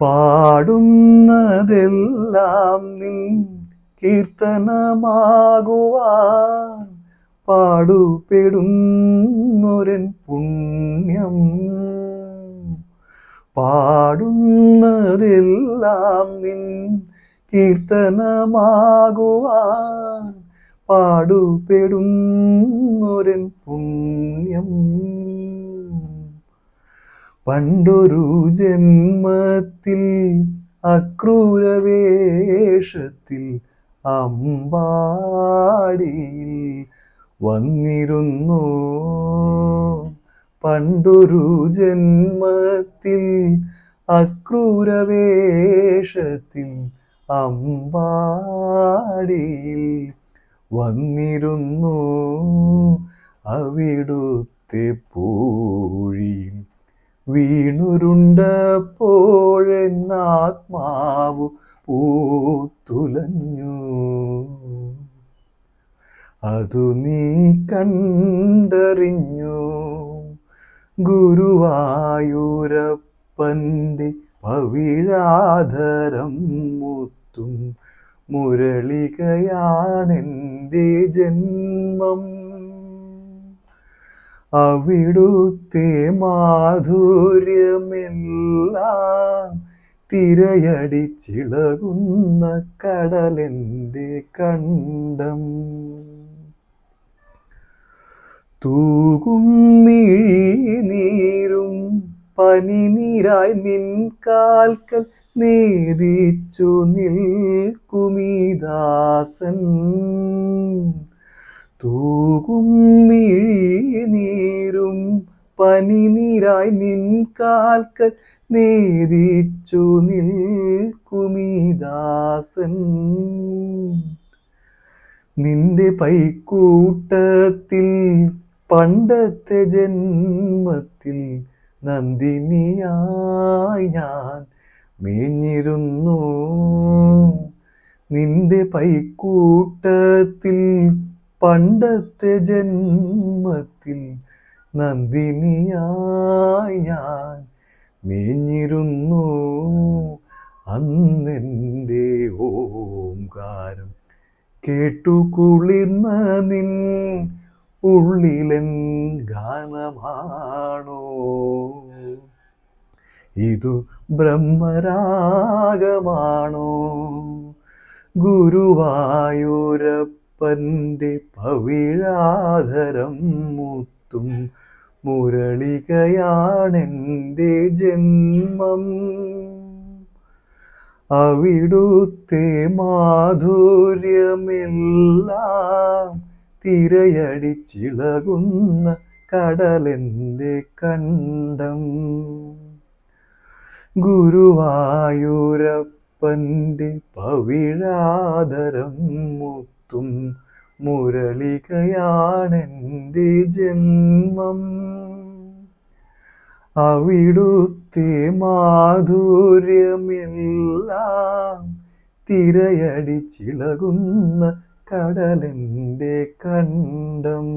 പാടുന്നതെല്ലാം നിൻ കീർത്തനമാകുവാൻ പാടുപെടുന്നൊരൻ പുണ്യം. പാടുന്നതെല്ലാം നിൻ കീർത്തനമാകുവാൻ പാടുപെടുന്നൊരൻ പുണ്യം. പണ്ടൊരു ജന്മത്തിൽ അക്രൂരവേഷത്തിൽ അമ്പാടിയിൽ വന്നിരുന്നു. പണ്ടൊരു ജന്മത്തിൽ അക്രൂരവേഷത്തിൽ അമ്പാടിയിൽ വന്നിരുന്നു. അവിടുത്തെ പൂഴിയിൽ വീണുരുണ്ടപ്പോഴെന്നാത്മാവു പൂത്തുലഞ്ഞു. അതു നീ കണ്ടറിഞ്ഞു. ഗുരുവായൂരപ്പന്റെ പവിഴാധരം മുത്തും മുരളികയാണെന്റെ ജന്മം. അവിടുത്തെ മാധുര്യമെല്ലാം തിരയടിച്ചിളകുന്ന കടലെന്റെ കണ്ടം. തൂകും മിഴിനീരും പനിനീരായി നിൻ കാൽക്കൽ നേദിച്ചു നിൽക്കുമീദാസൻ തൂകും മിഴിനീരും പനിനീരായി നിൻ കാൽക്കൽ നേദിച്ചു നിൽക്കുമീദാസൻ. നിന്റെ പൈക്കൂട്ടത്തിൽ പണ്ടത്തെ ജന്മത്തിൽ നന്ദിനിയായി ഞാൻ മേഞ്ഞിരുന്നു. നിന്റെ പൈക്കൂട്ടത്തിൽ പണ്ടത്തെ ജന്മത്തിൽ നന്ദിനിയായി ഞാൻ മേഞ്ഞിരുന്നു അന്നെന്റെ ഓംകാരം കേട്ടു കുളിർന്ന നിൻ ഉള്ളിലൻ ഗാനമാണോ? ഇതു ബ്രഹ്മരാഗമാണോ? ഗുരുവായൂരപ്പന്റെ പവിഴാധരം മുത്തും മുരളികയാണെന്റെ ജന്മം. അവിടുത്തെ മാധുര്യമെല്ലാം തിരയടിച്ചിളകുന്ന കടലെന്റെ കണ്ടം. ഗുരുവായൂരപ്പന്റെ പവിഴാധരം മുത്തും മുരളികയാണെന്റെ ജന്മം. അവിടുത്തെ മാധുര്യമെല്ലാം തിരയടിച്ചിളകുന്ന കടലിന്റെ കണ്ടം.